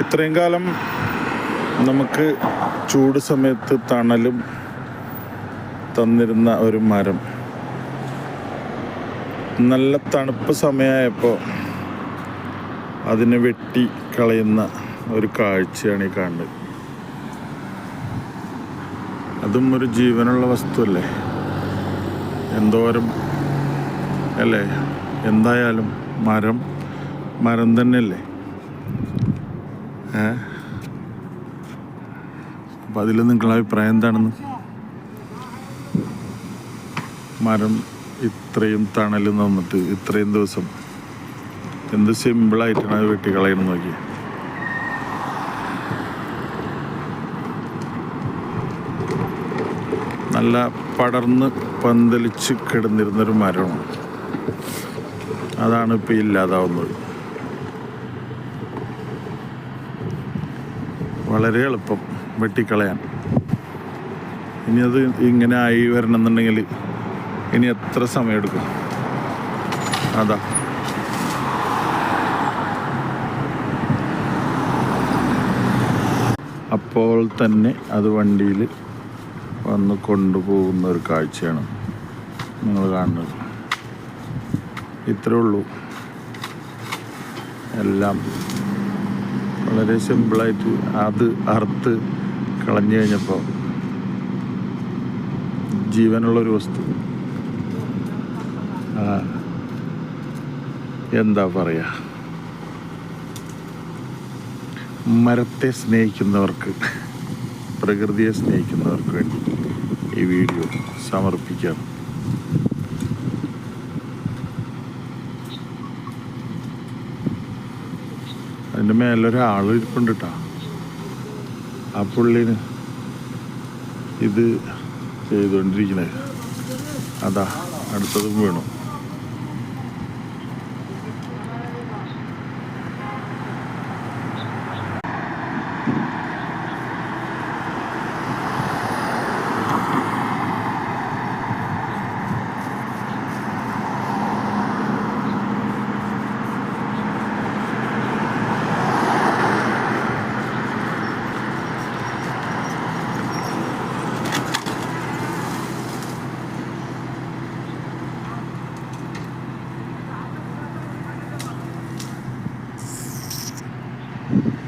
ഇത്രയും കാലം നമുക്ക് ചൂട് സമയത്ത് തണലും തന്നിരുന്ന ഒരു മരം. നല്ല തണുപ്പ് സമയമായപ്പോൾ അതിനെ വെട്ടി കളയുന്ന ഒരു കാഴ്ചയാണ് ഈ കാണുന്നത്. അതും ഒരു ജീവനുള്ള വസ്തുവല്ലേ? എന്തോരം അല്ലേ? എന്തായാലും മരം മരം തന്നെയല്ലേ? അപ്പം അതിൽ നിങ്ങളുടെ അഭിപ്രായം എന്താണെന്ന്? മരം ഇത്രയും തണൽ നിന്നിട്ട് ഇത്രയും ദിവസം എന്ത് സിമ്പിളായിട്ടാണ് അത് വെട്ടിക്കളയണം നോക്കി നല്ല പടർന്ന് പന്തലിച്ച് കിടന്നിരുന്നൊരു മരമാണ്. അതാണ് ഇപ്പോൾ ഇല്ലാതാവുന്നത്. വളരെ എളുപ്പം വെട്ടിക്കളയാൻ. ഇനി അത് ഇങ്ങനെ ആയി വരണമെന്നുണ്ടെങ്കിൽ ഇനി എത്ര സമയമെടുക്കും? അതാ. അപ്പോൾ തന്നെ അത് വണ്ടിയിൽ വന്ന് കൊണ്ടുപോകുന്ന ഒരു കാഴ്ചയാണ് നിങ്ങൾ കാണുന്നത്. ഇത്രേ ഉള്ളൂ. എല്ലാം വളരെ സിമ്പിളായിട്ട് അത് അറുത്ത് കളഞ്ഞു കഴിഞ്ഞപ്പോൾ ജീവനുള്ളൊരു വസ്തു. എന്താ പറയുക മരത്തെ സ്നേഹിക്കുന്നവർക്ക് പ്രകൃതിയെ സ്നേഹിക്കുന്നവർക്ക് വേണ്ടി ഈ വീഡിയോ സമർപ്പിക്കാം. അതിന്റെ മേലൊരാൾ ഇരിപ്പുണ്ട് കേട്ടോ ആ പുള്ളിന് ഇത് ചെയ്തുകൊണ്ടിരിക്കണേ. അതാ അടുത്തതും വീണു. you.